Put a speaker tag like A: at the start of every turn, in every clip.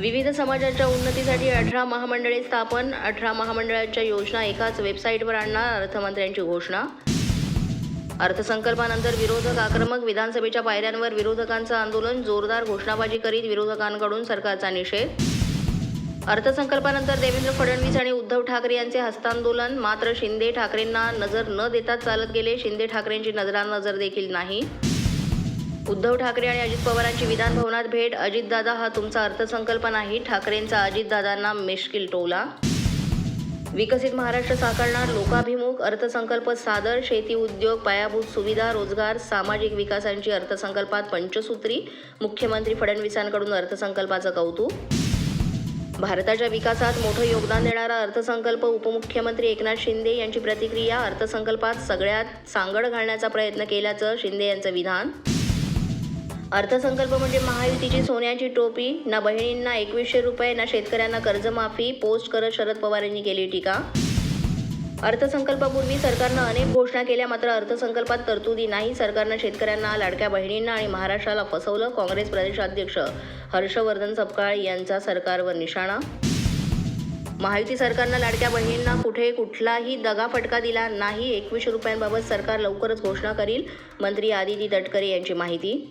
A: विविध समाजाच्या उन्नतीसाठी अठरा महामंडळे स्थापन अठरा महामंडळांच्या योजना एकाच वेबसाईटवर आणणार अर्थमंत्र्यांची घोषणा. अर्थसंकल्पानंतर विरोधक आक्रमक विधानसभेच्या पायऱ्यांवर विरोधकांचं आंदोलन जोरदार घोषणाबाजी करीत विरोधकांकडून सरकारचा निषेध. अर्थसंकल्पानंतर देवेंद्र फडणवीस आणि उद्धव ठाकरे यांचे हस्तांदोलन मात्र शिंदे ठाकरेंना नजर न देताच चालत गेले. शिंदे ठाकरेंची नजरानजर देखील नाही. उद्धव ठाकरे आणि अजित पवारांची विधान भवनात भेट. अजितदादा हा तुमचा अर्थसंकल्प नाही. ठाकरेंचा अजितदादांना मिश्किल टोला. विकसित महाराष्ट्र साकारणार लोकाभिमुख अर्थसंकल्प सादर. शेती उद्योग पायाभूत सुविधा रोजगार सामाजिक विकासांची अर्थसंकल्पात पंचसूत्री. मुख्यमंत्री फडणवीसांकडून अर्थसंकल्पाचं कौतुक. भारताच्या विकासात मोठं योगदान देणारा अर्थसंकल्प उपमुख्यमंत्री एकनाथ शिंदे यांची प्रतिक्रिया. अर्थसंकल्पात सगळ्यात सांगड घालण्याचा प्रयत्न केल्याचं शिंदे यांचं विधान. अर्थसंकल्प म्हणजे महायुतीची सोन्याची टोपी ना बहिणींना एकवीसशे रुपये ना शेतकऱ्यांना कर्जमाफी पोस्ट करत शरद पवार यांनी केली टीका. अर्थसंकल्पापूर्वी सरकारनं अनेक घोषणा केल्या मात्र अर्थसंकल्पात तरतुदी नाही. सरकारनं शेतकऱ्यांना लाडक्या बहिणींना आणि महाराष्ट्राला फसवलं काँग्रेस प्रदेशाध्यक्ष हर्षवर्धन सपकाळ यांचा सरकारवर निशाणा. महायुती सरकारनं लाडक्या बहिणींना कुठे कुठलाही दगाफटका दिला नाही. एकवीसशे रुपयांबाबत सरकार लवकरच घोषणा करील मंत्री आदिती तटकरे यांची माहिती.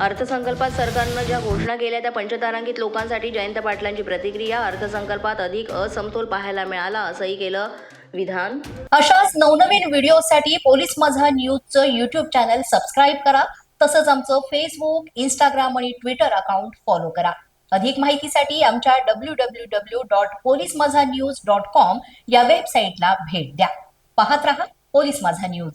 A: अर्थसंकल्पात सरकारनं ज्या घोषणा केल्या त्या पंचतारांकित लोकांसाठी जयंत पाटलांची प्रतिक्रिया अर्थसंकल्पात अधिक असमतोल पाहायला मिळाला असंही केलं विधान.
B: अशाच नवनवीन व्हिडिओसाठी पोलीस माझा न्यूजचं युट्यूब चॅनल सबस्क्राईब करा. तसंच आमचं फेसबुक इंस्टाग्राम आणि ट्विटर अकाउंट फॉलो करा. अधिक माहितीसाठी आमच्या W W W dot police Majha news dot com या वेबसाईटला भेट द्या. पाहत रहा पोलीस माझा न्यूज.